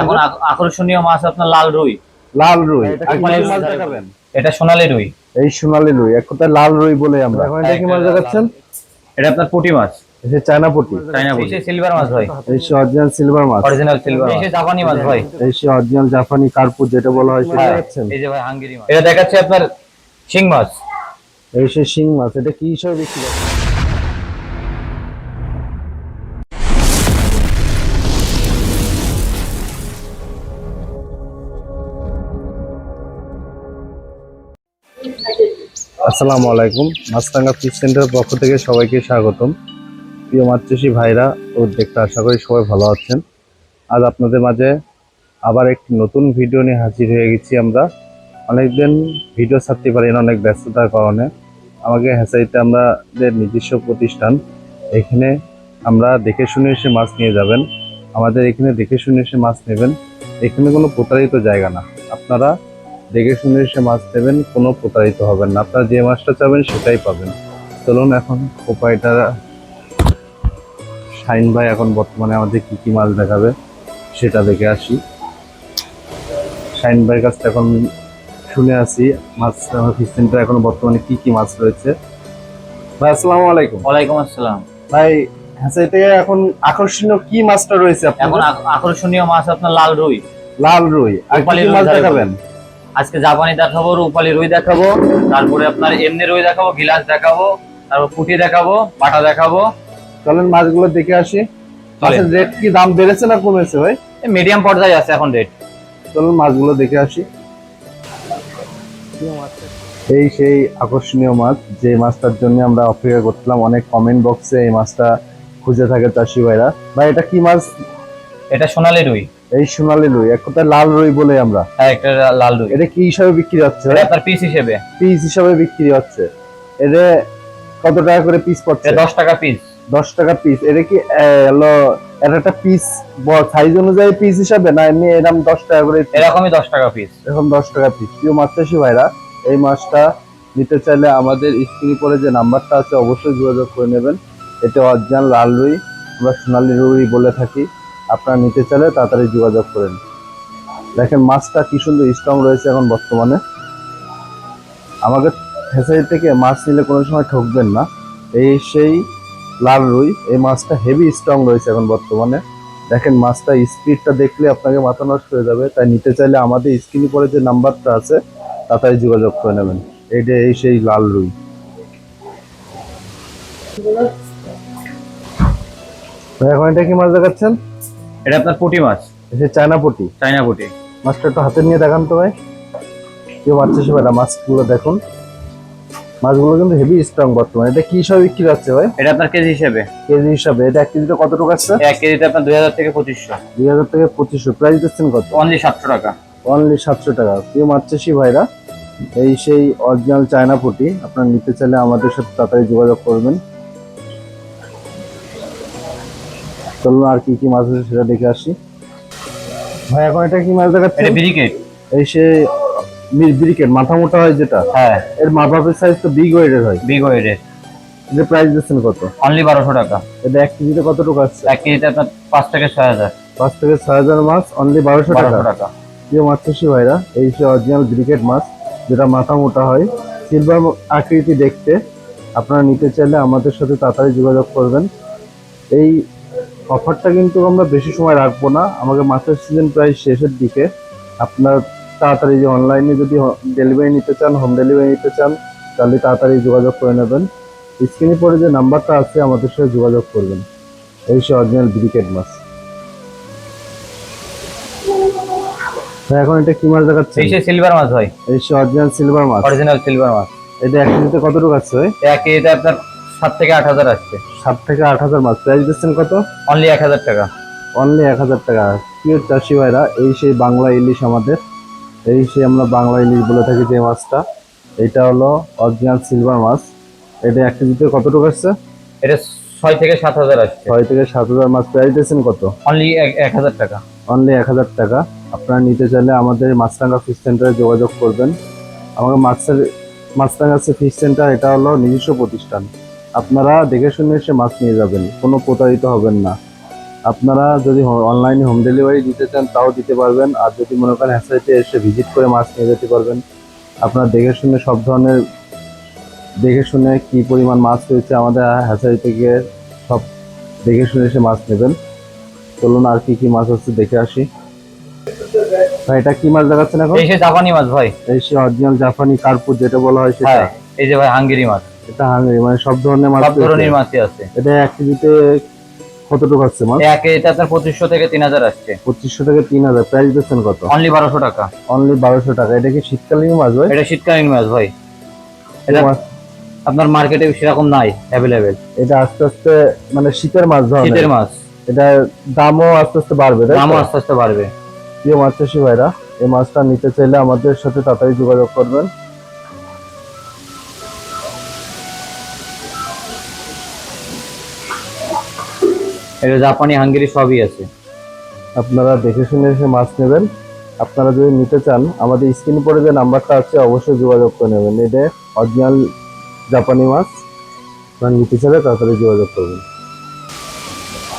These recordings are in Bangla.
এখন আকর্ষণীয় মাছ আপনার লাল রুই। লাল রুই। এটা সোনালী রুই। এই সোনালী রুই এক কথায় লাল রুই বলে আমরা। এখন এটা কি মাছ দেখাচ্ছেন? এটা আপনার পুঁটি মাছ। এই চায়না পুটি। চাইনা পুঁটি। সিলভার মাছ ভাই। এই অরিজিনাল সিলভার মাছ। অরিজিনাল সিলভার মাছ। জাপানি মাছ ভাই। এই অরিজিনাল জাপানি কার্পু যেটা বলা হয় সেটা হ্যাঁ, দেখাচ্ছেন? এই যে ভাই হাঙ্গেরি মাছ। এটা দেখাচ্ছে আপনার শিং মাছ। এই সে শিং মাছ এটা কি হিসাবে বিক্রি করে আসসালামু আলাইকুম। মাছরাঙ্গা ফিশ সেন্টার পক্ষ থেকে সবাইকে স্বাগতম। প্রিয় মাছ চাষি ভাইরা ও দেখতে আশা করি সবাই ভালো আছেন। আজ আপনাদের মাঝে আবার একটি নতুন ভিডিও নিয়ে হাজির হয়ে গেছি আমরা। অনেকদিন ভিডিও ছাড়তে পারি না, অনেক ব্যস্ততার কারণে। আমাকে হেসাইতে আমাদের নিজস্ব প্রতিষ্ঠান। এখানে আমরা দেখে শুনে এসে মাছ নিয়ে যাবেন। আমাদের এখানে দেখে শুনে এসে মাছ নেবেন। এখানে কোনো প্রতারিত জায়গা না। আপনারা দেখে শুনে সে মাছ দেবেন কোনো প্রতারিত হবেন না। আপনারা যে মাছটা চাবেন সেটাই পাবেন। চলুন এখন প্রোপাইটার শাইন ভাই এখন বর্তমানে আমাদের কি কি মাছ দেখাবে সেটা দেখে আসি। শাইন ভাইয়ের কাছ এখন শুনে আসি মাছ ফিশ সেন্টার এখন বর্তমানে কি কি মাছ রয়েছে। ভাই আসসালামু আলাইকুম। ওয়ালাইকুম আসসালাম। ভাই হ্যাঁ থেকে এখন আকর্ষণীয় কি মাছটা রয়েছে এখন আকর্ষণীয় মাছ আপনার লাল রুই। লাল রুই। আর কি মাছ দেখাবেন। আজকে জাপানি দেখাবো রূপালি রুই দেখাবো তারপরে আপনার এমনি রুই দেখাবো গিলাস দেখাবো তারপর পুঁটি দেখাবো পাটা দেখাবো। চলেন মাছগুলো দেখে আসি। মাছের রেট কি দাম বেড়েছে না কমেছে ভাই? মিডিয়াম পর্যায়ে আছে এখন রেট চলুন মাছগুলো দেখে আসি। এই সেই আকর্ষণীয় মাছ যে মাছটার জন্য আমরা অপেক্ষা করছিলাম অনেক কমেন্ট বক্সে এই মাছটা খুঁজে থাকে চাষি ভাইরা। ভাই এটা কি মাছ? এটা সোনালী রুই। এই সোনালী রুই এক কথায় লাল রুই বলে আমরা। হ্যাঁ একটা লাল রুই। এটা কি হিসাবে বিক্রি হচ্ছে? এটা আপনার পিস হিসেবে। পিস হিসাবে বিক্রি হচ্ছে। এটা কত টাকা করে পিস পড়ছে? দশ টাকা পিস দশ টাকা পিস এটা কি হলো এটা একটা পিস সাইজ অনুযায়ী পিস হিসাবে না এমনি এরকম দশ টাকা করে এরকমই দশ টাকা পিস এরকম দশ টাকা পিস প্রিয় মাছ চাষি ভাইরা এই মাছটা নিতে চাইলে আমাদের স্ক্রিনে পরে যে নাম্বারটা আছে অবশ্যই যোগাযোগ করে নেবেন। এটা অরিজিনাল লাল রুই। আমরা সোনালী রুই বলে থাকি। আপনারা নিতে চাইলে তাড়াতাড়ি যোগাযোগ করেন। দেখেন মাছটা কি সুন্দর স্ট্রং রয়েছে এখন বর্তমানে। আমাদের ফেসারি থেকে মাছ নিলে কোনো সময় ঠকবেন না। এই সেই লাল রুই, এই মাছটা হেভি স্ট্রং রয়েছে এখন বর্তমানে। দেখেন মাছটা স্পিডটা দেখলে আপনাকে মাথা নষ্ট হয়ে যাবে। তাই নিতে চাইলে আমাদের স্ক্রিনে পরে যে নাম্বারটা আছে, তাড়াতাড়ি যোগাযোগ করে নেবেন। এইটা এই সেই লাল রুই। এখন এটা কি মাছ দেখাচ্ছেন? এটা আপনার পুঁটি মাছ? সে চায়না পটি। চায়না পুঁটি। মাছটা একটু হাতে নিয়ে দেখান তো ভাই। কেউ মাছ বাচ্চা সেবাটা মাছগুলো দেখুন। মাছগুলো কিন্তু হেভি স্ট্রং বর্তমানে। এটা কি হিসাবে বিক্রি হচ্ছে ভাই? এটা আপনার কেজি হিসাবে। কেজি হিসাবে। এটা এক কেজিতে কত টাকা আছে? এক কেজিতে আপনার দুই হাজার থেকে পঁচিশশো। দুই হাজার থেকে পঁচিশশো। প্রাইস দিচ্ছেন কত? অনলি সাতশো টাকা। অনলি সাতশো টাকা। কেউ মাছ চাষি ভাইরা। এই সেই অরিজিনাল চায়না পুটি। আপনার নিতে চাইলে আমাদের সাথে তাড়াতাড়ি যোগাযোগ করবেন। চলুন আর কি কি মাছ আছে সেটা দেখে আসি। ভাই এখন এটা কি মাছ দেখাচ্ছে এটা ব্রিকেট এই সে ব্রিকেট মাথা মোটা হয় যেটা? হ্যাঁ। এর মাথাপের সাইজ তো বিগ ওয়েটের হয়। বিগ ওয়েটের এটা প্রাইস দিচ্ছেন কত? অনলি বারোশো টাকা। এটা এক কেজিতে কত টাকা আছে? এক কেজিতে আপনার পাঁচ থেকে ছয় হাজার। পাঁচ থেকে ছয় হাজার মাছ অনলি বারোশো টাকা। প্রিয় মাছ চাষি ভাইরা এই সে অরিজিনাল ব্রিকেট মাছ যেটা মাথা মোটা হয় সিলভার আকৃতি দেখতে আপনারা নিতে চাইলে আমাদের সাথে তাড়াতাড়ি যোগাযোগ করবেন। এই অফারটা কিন্তু আমরা বেশি সময় রাখব না। আমাকে মাছের সিজন প্রায় শেষের দিকে। আপনার তাড়াতাড়ি যে অনলাইনে যদি ডেলিভারি নিতে চান হোম ডেলিভারি নিতে চান তাহলে তাড়াতাড়ি যোগাযোগ করে নেবেন। স্ক্রিনে পরে যে নাম্বারটা আছে আমাদের সাথে যোগাযোগ করবেন। এই সে অরিজিনাল ব্রিকেট মাছ। এখন এটা কি মাছ দেখাচ্ছে এই সে সিলভার মাছ ভাই। এই সে অরিজিনাল সিলভার মাছ। অরিজিনাল সিলভার মাছ। এটা এক কেজিতে কত টাকা আছে? এক কেজিতে আপনার সাত থেকে আট হাজার আসছে। সাত থেকে আট হাজার মাছ প্রাইস দিচ্ছেন কত? অনলি এক হাজার টাকা। অনলি এক হাজার টাকা। প্রিয় চাষি ভাইরা এই সেই বাংলা ইলিশ আমাদের। এই সেই আমরা বাংলা ইলিশ বলে থাকি যে মাছটা। এটা হলো অরিজিনাল সিলভার মাছ। এটা এক কেজিতে কত টাকা আসছে? এটা ছয় থেকে সাত হাজার আসছে। ছয় থেকে সাত হাজার মাছ। প্রাইস দিচ্ছেন কত? অনলি এক হাজার টাকা। অনলি এক হাজার টাকা। আপনারা নিতে চাইলে আমাদের মাছরাঙ্গা ফিশ সেন্টারে যোগাযোগ করবেন। আমাদের মাছের মাছরাঙ্গা ফিশ সেন্টার এটা হলো নিজস্ব প্রতিষ্ঠান। আপনারা দেখে শুনে এসে মাছ নিয়ে যাবেন কোনো প্রতারিত হবেন না। আপনারা যদি অনলাইনে হোম ডেলিভারি দিতে চান তাও দিতে পারবেন। আর যদি মনে করেন হ্যাসাইতে এসে ভিজিট করে মাছ নিয়ে যেতে পারবেন আপনারা দেখে শুনে সব ধরনের দেখে শুনে কি পরিমাণ মাছ রয়েছে আমাদের হ্যাসারি থেকে সব দেখে শুনে এসে মাছ নেবেন। চলুন আর কি কি মাছ হচ্ছে দেখে আসি। ভাই এটা কি মাছ দেখাচ্ছেন এখন? এই সে জাপানি মাছ ভাই। এই সে অরিজিনাল জাপানি কার্পুর যেটা বলা হয় সেটা। হ্যাঁ এই যে ভাই হাঙ্গেরি মাছ। এটা হাঙ্গারি মানে সব ধরনের মাছ সব ধরনের মাছই আছে। এটা এক কেজিতে কতটুকু আছে মাছ? একে এটা আপনার পঁচিশশো থেকে তিন হাজার আসছে। পঁচিশশো থেকে তিন হাজার। প্রাইস দিচ্ছেন কত? অনলি বারোশো টাকা। অনলি বারোশো টাকা। এটা কি শীতকালীন মাছ ভাই? এটা শীতকালীন মাছ ভাই। এটা আপনার মার্কেটে সেরকম নাই অ্যাভেলেবেল এটা আস্তে আস্তে মানে শীতের মাছ ধরনের শীতের মাছ। এটা দামও আস্তে আস্তে বাড়বে দামও আস্তে আস্তে বাড়বে। প্রিয় মাছ চাষি ভাইরা এই মাছটা নিতে চাইলে আমাদের সাথে তাড়াতাড়ি যোগাযোগ করবেন। এটা জাপানি হাঙ্গেরি সবই আছে। আপনারা দেখে শুনে এসে মাছ নেবেন। আপনারা যদি নিতে চান আমাদের স্ক্রিন পরে যে নাম্বারটা আছে অবশ্যই যোগাযোগ করে নেবেন। এটা অরিজিনাল জাপানি মাছ। আপনারা নিতে চাইলে তাড়াতাড়ি যোগাযোগ করবেন।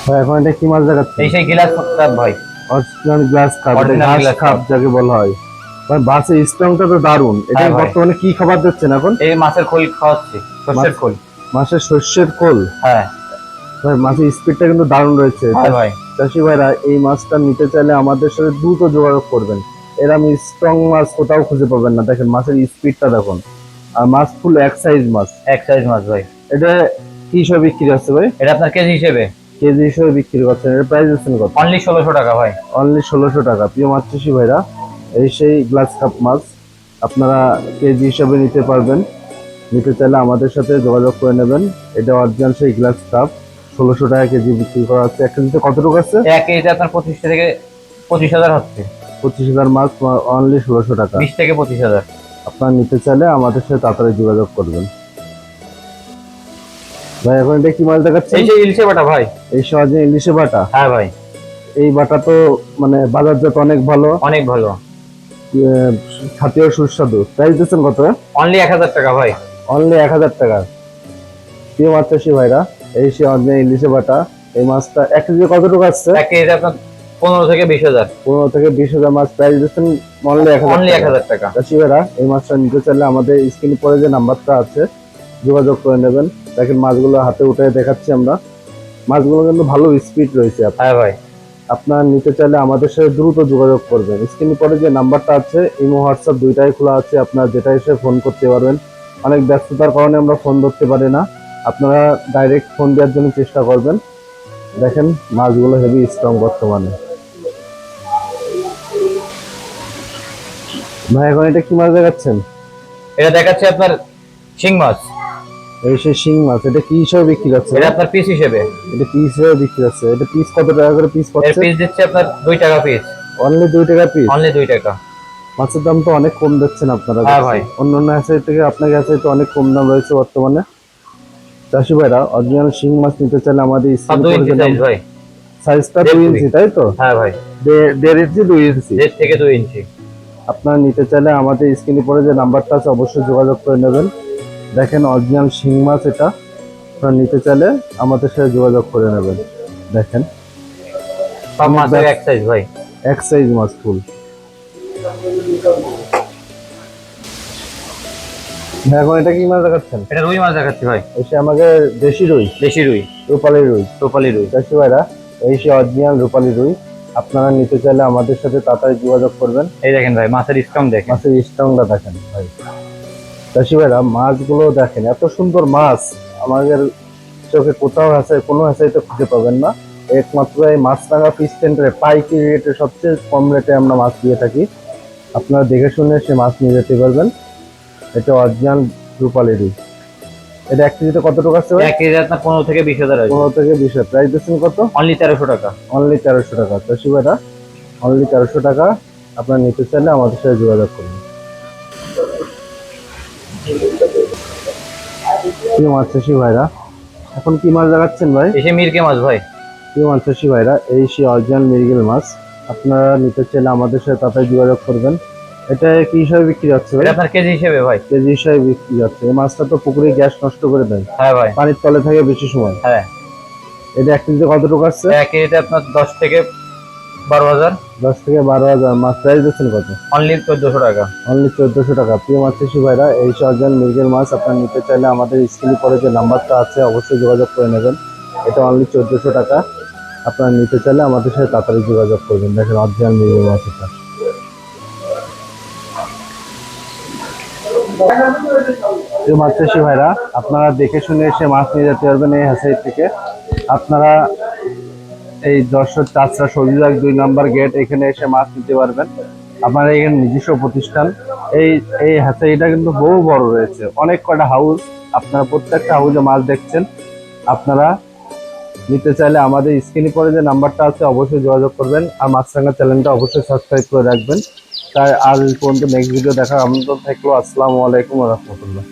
ভাই এখন এটা কি মাছ দেখাচ্ছে এই সেই গিলাস কাপ ভাই। অরিজিনাল গ্লাস কাপ ঘাস কাপ যাকে বলা হয়। ভাই বাসের স্ট্রংটা তো দারুণ। এটা হ্যাঁ বর্তমানে কি খাবার দিচ্ছেন এখন? এই মাছের খোল খাওয়াচ্ছি সর্ষের খোল। মাছের শস্যের খোল? হ্যাঁ। মাছের স্পিডটা কিন্তু দারুণ রয়েছে। ভাই চাষি ভাইরা এই মাছটা নিতে চাইলে আমাদের সাথে দ্রুত যোগাযোগ করবেন। এরম স্ট্রং মাছ কোথাও খুঁজে পাবেন না। দেখেন মাছের স্পিডটা দেখুন। আর মাছ ফুল এক সাইজ মাছ। এক সাইজ মাছ ভাই। এটা কি হিসাবে বিক্রি হচ্ছে ভাই? এটা আপনার কেজি হিসেবে? কেজি হিসেবে বিক্রি করছেন। এর প্রাইস দিচ্ছেন কত? অনলি ষোলোশো টাকা ভাই। অনলি ষোলোশো টাকা। প্রিয় মাছ চাষি ভাইরা এই সেই গ্লাস কাপ মাছ আপনারা কেজি হিসাবে নিতে পারবেন। নিতে চাইলে আমাদের সাথে যোগাযোগ করে নেবেন। এটা অরিজিনাল সেই গ্লাস কাপ ষোলোশো টাকা কেজি বিক্রি করা হচ্ছে। এক কেজিতে কতটুকু আছে? এক কেজিতে আপনার পঁচিশ থেকে পঁচিশ হাজার হচ্ছে। পঁচিশ হাজার মাছ অনলি ষোলোশো টাকা। বিশ থেকে পঁচিশ হাজার। আপনার নিতে চাইলে আমাদের সাথে তাড়াতাড়ি যোগাযোগ করবেন। ভাই এখন এটা কি মাছ দেখাচ্ছে এই যে ইলশে বাটা ভাই। এই সহজে ইলিশে বাটা? হ্যাঁ ভাই। এই বাটা তো মানে বাজারজাত অনেক ভালো। অনেক ভালো। খাতিও সুস্বাদু। প্রাইস দিচ্ছেন কত? অনলি এক হাজার টাকা ভাই। অনলি এক হাজার টাকা। প্রিয় মাছ চাষি ভাইরা এই সে অরিজিনাল ইলিশে বাটা। এই মাছটা এক কেজি কতটুকু আসছে? এক কেজিতে আপনার পনেরো থেকে বিশ হাজার। পনেরো থেকে বিশ হাজার মাছ প্রাইস দিচ্ছেন অনলি এক অনলি এক হাজার হাজার টাকা। চাষি ভাইরা এই মাছটা নিতে চাইলে আমাদের স্ক্রিনে পরে যে নাম্বারটা আছে যোগাযোগ করে নেবেন। দেখেন মাছগুলো হাতে উঠে দেখাচ্ছি আমরা। মাছগুলো কিন্তু ভালো স্পিড রয়েছে হ্যাঁ ভাই। আপনারা নিতে চাইলে আমাদের সাথে দ্রুত যোগাযোগ করবেন। স্ক্রিনে পরে যে নাম্বারটা আছে ইমো হোয়াটসঅ্যাপ দুইটাই খোলা আছে। আপনারা যেটা এসে ফোন করতে পারবেন। অনেক ব্যস্ততার কারণে আমরা ফোন ধরতে পারি না। আপনারা ডাইরেক্ট ফোন দেওয়ার জন্য চেষ্টা করবেন। দেখেন মাছগুলো হেভি স্ট্রং বর্তমানে। ভাই এখন এটা কি মাছ দেখাচ্ছেন? এটা দেখাচ্ছে আপনার শিং মাছ। এই সে শিং মাছ এটা কি হিসাবে বিক্রি করছে এটা আপনার পিস হিসেবে। এটা পিস হিসাবে বিক্রি হচ্ছে। এটা পিস কত টাকা করে পিস পড়ছে? পিস দিচ্ছে আপনার দুই টাকা পিস অনলি দুই টাকা পিস অনলি দুই টাকা। মাছের দাম তো অনেক কম দিচ্ছেন আপনারা। হ্যাঁ। ভাই। অন্যান্য হ্যাচারি থেকে আপনার কাছে তো অনেক কম দাম রয়েছে বর্তমানে। চাষি ভাইরা অরিজিনাল শিং মাছ নিতে চাইলে আমাদের সাইজটা দুই। ইঞ্চি তাই তো? হ্যাঁ ভাই। দেড় ইঞ্চি দুই ইঞ্চি? দেড় থেকে দুই ইঞ্চি। আপনারা নিতে চাইলে আমাদের স্ক্রিনে পরে যে নাম্বারটা আছে অবশ্যই যোগাযোগ করে নেবেন। দেখেন অরিজিনাল শিং মাছ এটা। আপনারা নিতে চাইলে আমাদের সাথে যোগাযোগ করে নেবেন। দেখেন। এক সাইজ ভাই। এক সাইজ মাছ ফুল এখন এটা কি মাছ দেখাচ্ছেন? এটা রুই মাছ দেখাচ্ছি ভাই। এসে আমাকে দেশি রুই দেশি রুই। রূপালি রুই। টোপালি রুই। চাষি ভাইরা এই সে অরিজিনাল রূপালি রুই। আপনারা নিতে চাইলে আমাদের সাথে তাড়াতাড়ি যোগাযোগ করবেন। এই দেখেন ভাই মাছের স্ট্রং দেখেন। মাছের স্ট্রংটা দেখেন ভাই। চাষি ভাইরা মাছগুলো দেখেন। এত সুন্দর মাছ। আমাদের চোখে কোথাও আছে কোনো হাসাইতে খুঁজে পাবেন না। একমাত্র এই মাছরাঙা ফিশ সেন্টারে পাইকারি রেটে সবচেয়ে কম রেটে আমরা মাছ দিয়ে থাকি। আপনারা দেখে শুনে সে মাছ নিয়ে যেতে পারবেন। এটা অরিজিনাল রূপালি রুই এটা এক কেজিতে কত টাকা আছে এক কেজি আপনার পনেরো থেকে বিশ হাজার পনেরো থেকে বিশ হাজার। প্রাইস দিচ্ছেন কত? অনলি তেরোশো টাকা। অনলি তেরোশো টাকা। চাষি ভাইরা অনলি তেরোশো টাকা। আপনার নিতে চাইলে আমাদের সাথে যোগাযোগ করুন। প্রিয় মাছ চাষি ভাইরা? এখন কি মাছ দেখাচ্ছেন ভাই? এসে মিরকে মাছ ভাই। প্রিয় মাছ চাষি ভাইরা? এই সে অরিজিনাল মিরিগেল মাছ। আপনারা নিতে চাইলে আমাদের সাথে তাড়াতাড়ি যোগাযোগ করবেন। এটা কি হিসাবে বিক্রি হচ্ছে এটা আপনার কেজি হিসেবে ভাই। কেজি হিসাবে বিক্রি হচ্ছে। এই মাছটা তো পুকুরে গ্যাস নষ্ট করে দেয়। হ্যাঁ ভাই। পানির তলে থাকে বেশি সময়। হ্যাঁ। এটা এক কেজিতে কত টাকা আসছে? এক কেজিতে আপনার দশ থেকে বারো হাজার। দশ থেকে বারো হাজার। মাছ প্রাইস দিচ্ছেন কত? অনলি চোদ্দশো টাকা। অনলি চোদ্দশো টাকা। প্রিয় মাছ চাষি ভাইরা এই সরজান মির্গের মাছ আপনার নিতে চাইলে আমাদের স্ক্রিনে পরে যে নাম্বারটা আছে অবশ্যই যোগাযোগ করে নেবেন। এটা অনলি চোদ্দশো টাকা। আপনারা নিতে চাইলে আমাদের সাথে তাড়াতাড়ি যোগাযোগ করবেন। দেখেন অরিজিনাল মির্গের মাছ এটা। প্রিয় মাছ চাষি ভাইরা, আপনারা দেখে শুনে এসে মাছ নিয়ে যেতে পারবেন এই হাসাই থেকে। আপনারা এই যশোর চাচরা সবজিবাগ দুই নম্বর গেট এখানে এসে মাছ নিতে পারবেন। আপনার এখানে নিজস্ব প্রতিষ্ঠান। এই এই হ্যাচারিটা কিন্তু বহু বড় রয়েছে। অনেক কটা হাউস, আপনারা প্রত্যেকটা হাউসে মাছ দেখছেন। আপনারা নিতে চাইলে আমাদের স্ক্রিনে পরে যে নাম্বারটা আছে, অবশ্যই যোগাযোগ করবেন। আর মাছরাঙ্গা চ্যানেলটা অবশ্যই সাবস্ক্রাইব করে রাখবেন। তাই আজ পর্যন্ত নেক্সট ভিডিও দেখার আমন্ত্রণ থাকল। আসসালামু আলাইকুম রহমতুল্লাহ।